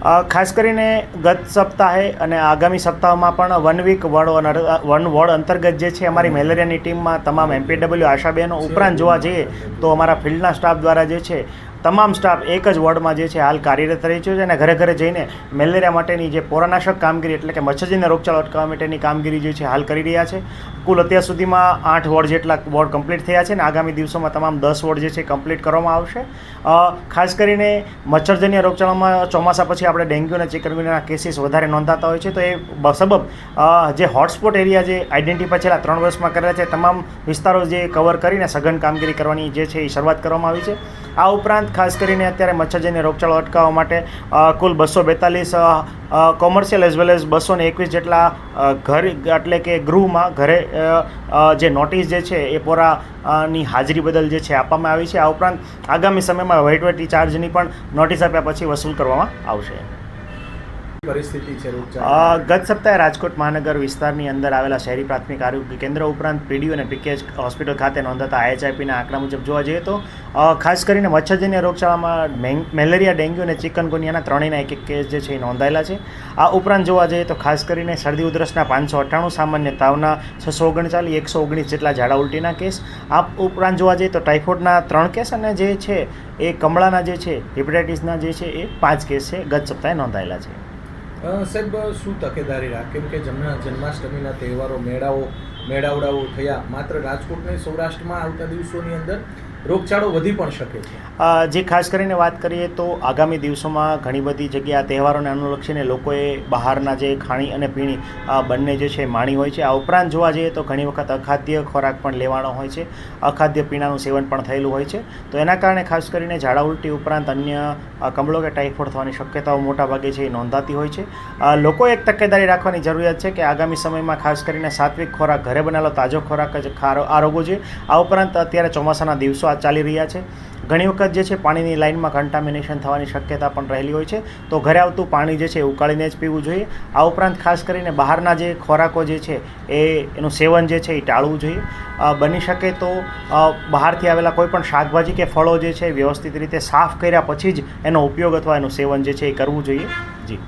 ખાસ કરીને ગત સપ્તાહે અને આગામી સપ્તાહમાં પણ one week ward one ward અંતર્ગત જે છે અમારી મેલેરિયાની ટીમમાં તમામ એમપીડબલ્યુ આશાબહેનો ઉપરાંત જોવા જઈએ તો અમારા ફિલ્ડના સ્ટાફ દ્વારા જે છે તમામ સ્ટાફ એક જ વોર્ડમાં જે છે હાલ કાર્યરત રહી છે અને ઘરે ઘરે જઈને મેલેરિયા માટેની જે પોરાનાશક કામગીરી એટલે કે મચ્છરજીને રોગચાળો અટકાવવા માટેની કામગીરી જે છે હાલ કરી રહ્યા છે. કુલ અત્યાર સુધીમાં આઠ વોર્ડ જેટલા વોર્ડ કમ્પ્લીટ થયા છે અને આગામી દિવસોમાં તમામ દસ વોર્ડ જે છે કમ્પ્લીટ કરવામાં આવશે. ખાસ કરીને મચ્છરજન્ય રોગચાળામાં ચોમાસા પછી આપણે ડેન્ગ્યુ અને ચિકનગુનિયાના કેસીસ વધારે નોંધાતા હોય છે, તો એ સબબ જે હોટસ્પોટ એરિયા જે આઈડેન્ટિફાય છેલ્લા ત્રણ વર્ષમાં કરેલા છે તમામ વિસ્તારો જે કવર કરીને સઘન કામગીરી કરવાની જે છે એ શરૂઆત કરવામાં આવી છે. આ ઉપરાંત ખાસ કરીને અત્યારે મચ્છરજન્ય રોગચાળો અટકાવવા માટે કુલ બસો બેતાલીસ કોમર્શિયલ એઝ વેલ એઝ બસો ને એકવીસ જેટલા ઘર, એટલે કે ગૃહમાં ઘરે જે નોટિસ જે છે એ પોરા ની હાજરી બદલ જે છે આપવામાં આવી છે. આ ઉપરાંત આગામી સમયમાં વહીવટી ચાર્જની પણ નોટિસ આપ્યા પછી વસૂલ કરવામાં આવશે. ગત સપ્તાહે રાજકોટ મહાનગર વિસ્તારની અંદર આવેલા શહેરી પ્રાથમિક આરોગ્ય કેન્દ્ર ઉપરાંત પીડીયુ અને પીકેએચ હોસ્પિટલ ખાતે નોંધાતા આઈએચઆઈપીના આંકડા મુજબ જોવા જઈએ તો ખાસ કરીને મચ્છરજન્ય રોગચાળામાં મેલેરિયા, ડેન્ગ્યુ અને ચિકનગુનિયાના ત્રણેયના એક એક કેસ જે છે એ નોંધાયેલા છે. આ ઉપરાંત જોવા જઈએ તો ખાસ કરીને શરદી ઉધરસના પાંચસો અઠ્ઠાણું, સામાન્ય તાવના છસો ઓગણચાલીસ, એકસો ઓગણીસ જેટલા ઝાડા ઉલટીના કેસ. આ ઉપરાંત જોવા જઈએ તો ટાઇફોઇડના ત્રણ કેસ અને જે છે એ કમળાના જે છે, હિપેટાઇટિસના જે છે એ પાંચ કેસ છે ગત સપ્તાહે નોંધાયેલા છે. સાહેબ, શું તકેદારી રાખ? કેમ કે જમના જન્માષ્ટમીના તહેવારો, મેળાઓ, મેળાવડાઓ થયા. માત્ર રાજકોટ નહીં સૌરાષ્ટ્રમાં આવતા દિવસોની અંદર રોગચાળો વધી પણ શકે છે. જે ખાસ કરીને વાત કરીએ તો આગામી દિવસોમાં ઘણી બધી જગ્યા તહેવારોને અનુલક્ષીને લોકોએ બહારના જે ખાણી અને પીણી બંને જે છે માણી હોય છે. આ ઉપરાંત જોવા જઈએ તો ઘણી વખત અખાદ્ય ખોરાક પણ લેવાનો હોય છે. અખાદ્ય પીણાનું સેવન પણ થયેલું હોય છે. તો એના કારણે ખાસ કરીને ઝાડા ઉલટી ઉપરાંત અન્ય કમળો કે ટાઇફોઇડ થવાની શક્યતાઓ મોટાભાગે છે એ નોંધાતી હોય છે. લોકોએ એક તકેદારી રાખવાની જરૂરિયાત છે કે આગામી સમયમાં ખાસ કરીને સાત્વિક ખોરાક, ઘરે બનાવેલો તાજો ખોરાક જ ખારો આરોગવો છે. આ ઉપરાંત અત્યારે ચોમાસાના દિવસો આ ચાલી રહ્યા છે. ઘણી વખત જે છે પાણીની લાઇનમાં કન્ટામિનેશન થવાની શક્યતા પણ રહેલી હોય છે. તો ઘરે આવતું પાણી જે છે ઉકાળીને જ પીવું જોઈએ. આ ઉપરાંત ખાસ કરીને બહારના જે ખોરાકો જે છે એ એનું સેવન જે છે એ ટાળવું જોઈએ. બની શકે તો બહારથી આવેલા કોઈ પણ શાકભાજી કે ફળો જે છે વ્યવસ્થિત રીતે સાફ કર્યા પછી જ એનો ઉપયોગ અથવા એનું સેવન જે છે એ કરવું જોઈએ. જી.